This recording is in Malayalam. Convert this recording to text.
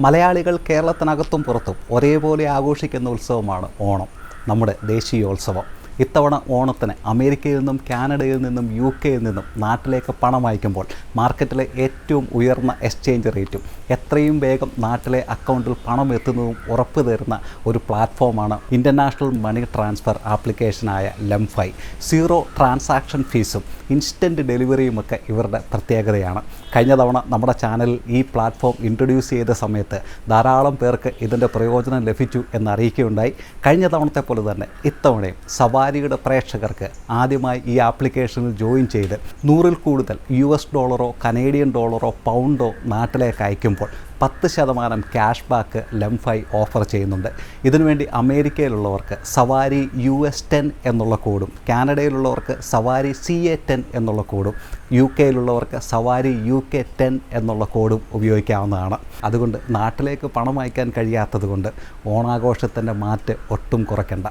മലയാളികൾ കേരളത്തിനകത്തും പുറത്തും ഒരേപോലെ ആഘോഷിക്കുന്ന ഉത്സവമാണ് ഓണം നമ്മുടെ ദേശീയോത്സവം. ഇത്തവണ ഓണത്തിന് അമേരിക്കയിൽ നിന്നും കാനഡയിൽ നിന്നും യു കെയിൽ നിന്നും നാട്ടിലേക്ക് പണം അയക്കുമ്പോൾ മാർക്കറ്റിലെ ഏറ്റവും ഉയർന്ന എക്സ്ചേഞ്ച് റേറ്റും എത്രയും വേഗം നാട്ടിലെ അക്കൗണ്ടിൽ പണം എത്തുന്നതും ഉറപ്പ് തരുന്ന ഒരു പ്ലാറ്റ്ഫോമാണ് ഇന്റർനാഷണൽ മണി ട്രാൻസ്ഫർ ആപ്ലിക്കേഷനായ ലംഫൈ. സീറോ ട്രാൻസാക്ഷൻ ഫീസും ഇൻസ്റ്റന്റ് ഡെലിവറിയുമൊക്കെ ഇവരുടെ പ്രത്യേകതയാണ്. കഴിഞ്ഞ തവണ നമ്മുടെ ചാനലിൽ ഈ പ്ലാറ്റ്ഫോം ഇൻട്രൊഡ്യൂസ് ചെയ്ത സമയത്ത് ധാരാളം പേർക്ക് ഇതിന്റെ പ്രയോജനം ലഭിച്ചു എന്നറിയിക്കുകയുണ്ടായി. കഴിഞ്ഞ തവണത്തെ പോലെ തന്നെ ഇത്തവണയും സവാരിയുടെ പ്രേക്ഷകർക്ക് ആദ്യമായി ഈ ആപ്ലിക്കേഷനിൽ ജോയിൻ ചെയ്ത് നൂറിൽ കൂടുതൽ യു എസ് ഡോളറോ കനേഡിയൻ ഡോളറോ പൗണ്ടോ നാട്ടിലേക്ക് അയക്കുമ്പോൾ പത്ത് ശതമാനം ക്യാഷ് ബാക്ക് ലംഫൈ ഓഫർ ചെയ്യുന്നുണ്ട്. ഇതിനുവേണ്ടി അമേരിക്കയിലുള്ളവർക്ക് സവാരി യു എസ് ടെൻ എന്നുള്ള കോഡും കാനഡയിലുള്ളവർക്ക് സവാരി സി എ ടെൻ എന്നുള്ള കോഡും യു കെയിലുള്ളവർക്ക് സവാരി യു കെ ടെൻ എന്നുള്ള കോഡും ഉപയോഗിക്കാവുന്നതാണ്. അതുകൊണ്ട് നാട്ടിലേക്ക് പണം അയക്കാൻ കഴിയാത്തതുകൊണ്ട് ഓണാഘോഷത്തിന്റെ മാറ്റ് ഒട്ടും കുറയ്ക്കണ്ട.